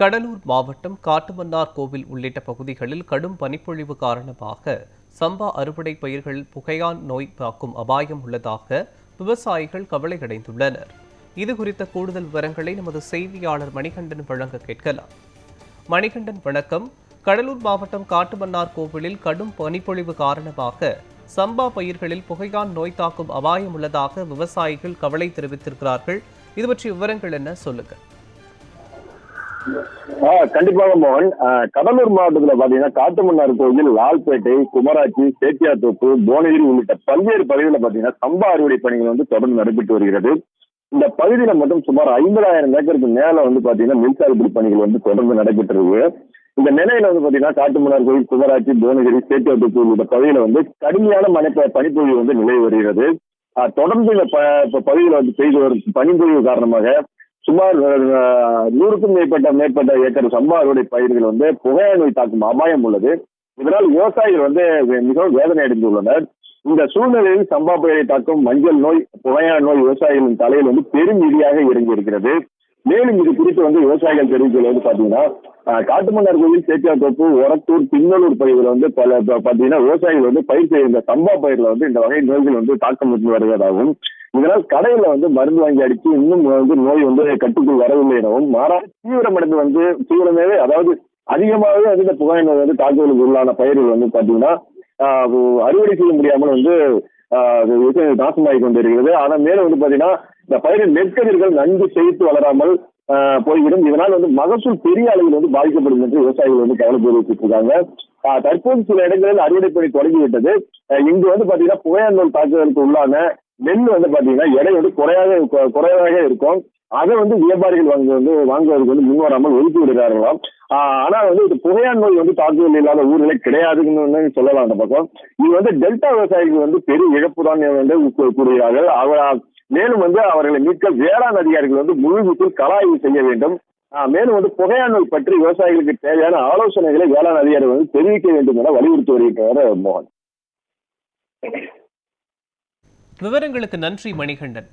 கடலூர் மாவட்டம் காட்டுமன்னார் கோவில் உள்ளிட்ட பகுதிகளில் கடும் பனிப்பொழிவு காரணமாக சம்பா அறுவடை பயிர்கள் புகையான் நோய் தாக்கும் அபாயம் உள்ளதாக விவசாயிகள் கவலையடைந்துள்ளனர். இது குறித்த கூடுதல் விவரங்களை நமது செய்தியாளர் மணிகண்டன் வழங்க கேட்கலாம். மணிகண்டன் வணக்கம். கடலூர் மாவட்டம் காட்டுமன்னார் கோவிலில் கடும் பனிப்பொழிவு காரணமாக சம்பா பயிர்களில் புகையான் நோய் தாக்கும் அபாயம் உள்ளதாக விவசாயிகள் கவலை தெரிவித்திருக்கிறார்கள். இது பற்றிய விவரங்கள் என்ன? சொல்லுங்கள் ஆ, கண்டிப்பாக மோகன். கடலூர் மாவட்டத்துல பாத்தீங்கன்னா காட்டுமன்னார் கோவில் லால்பேட்டை குமராட்சி சேத்தியாத்தோப்பு புவனகிரி உள்ளிட்ட பல்வேறு பகுதிகளில் பாத்தீங்கன்னா சம்பா அறுவடை பணிகள் வந்து தொடர்ந்து நடைபெற்று வருகிறது. இந்த பகுதியில மட்டும் சுமார் ஐம்பதாயிரம் ஏக்கருக்கு மேல வந்து பாத்தீங்கன்னா மின் பணிகள் வந்து தொடர்ந்து நடைபெற்றிருக்கு இந்த நிலையில வந்து பாத்தீங்கன்னா காட்டுமன்னார் கோவில் குமராட்சி புவனகிரி சேத்தியாத்தோப்பு உள்ளிட்ட பகுதியில வந்து கடுமையான மனை பனிப்பொழிவு வந்து நிலவி வருகிறது. தொடர்ந்து இந்த ப- பகுதியில் வந்து பெய்து வரும் பனிப்பொழிவு காரணமாக சுமார் அஹ், நூறுக்கும் மேற்பட்ட மேற்பட்ட ஏக்கர் சம்பா அறுவடை பயிர்கள் வந்து புகையா நோய் தாக்கும் அபாயம் உள்ளது. இதனால் விவசாயிகள் வந்து மிகவும் வேதனை அடைந்துள்ளனர். இந்த சூழ்நிலையில் சம்பா பயிரை தாக்கும் மஞ்சள் நோய் புகையா நோய் விவசாயிகளின் தலையில் வந்து பெரும் இடியாக இறங்கி இருக்கிறது மேலும் இது குறித்து வந்து விவசாயிகள் தெரிவிக்கிறது வந்து பாத்தீங்கன்னா காட்டுமன்னார் கோவில் சேத்தியாத்தோப்பு ஒரத்தூர் பின்னலூர் பகுதியில் வந்து பல பாத்தீங்கன்னா விவசாயிகள் வந்து பயிர் செய்கிற சம்பா பயிர்ல வந்து இந்த வகை நோய்கள் வந்து தாக்கம் இருந்து வருவதாகவும் இதனால் கடையில வந்து மருந்து வாங்கி அடித்து இன்னும் வந்து நோய் வந்து கட்டுக்குள் வரவில்லை எனவும் மாறாக தீவிரமடைந்து வந்து தீவிரமாவே அதாவது அதிகமாகவே வந்து இந்த புகையினர் வந்து தாக்குதலுக்கு உள்ளான பயிர்கள் வந்து பாத்தீங்கன்னா அறுவடை செய்ய முடியாமல் வந்து நாசமாகி கொண்டிருக்கிறது. ஆனால் மேலும் வந்து பாத்தீங்கன்னா இந்த பயிரின் நெற்கதிர்கள் நன்கு செழித்து வளராமல் போய்விடும். இதனால் வந்து மகசூல் பெரிய அளவில் வந்து பாதிக்கப்படும் என்று விவசாயிகள் வந்து கவலை தெரிவித்துட்டு இருக்காங்க. தற்போது சில இடங்களில் அறுவடை பணி தொடங்கிவிட்டது. இங்கு வந்து பாத்தீங்கன்னா புகையான் நோய் தாக்குதலுக்கு உள்ளான நெல் வந்து பாத்தீங்கன்னா எடை வந்து குறையாக குறைவாக இருக்கும். அதை வந்து வியாபாரிகள் வாங்க வந்து வாங்குவதற்கு வந்து முன்வராமல் ஒதுக்கி விடுகிறார்களாம். ஆனா வந்து இது புகையான் நோய் வந்து தாக்குதல் இல்லாத ஊர்களே கிடையாதுன்னு சொல்லலாம் அந்த பக்கம். இது வந்து டெல்டா விவசாயிகள் வந்து பெரிய இழப்பு தான் வந்து கூறுகிறார்கள். அவர் மேலும் வந்து அவர்களை மீட்க வேளாண் அதிகாரிகள் வந்து முழு வீட்டில் கலாய்வு செய்ய வேண்டும். ஆஹ் மேலும் வந்து புகையான் நோய் பற்றி விவசாயிகளுக்கு தேவையான ஆலோசனைகளை வேளாண் அதிகாரிகள் வந்து தெரிவிக்க வேண்டும் என வலியுறுத்தி வருகின்றனர் மோகன். விவரங்களுக்கு நன்றி மணிகண்டன்.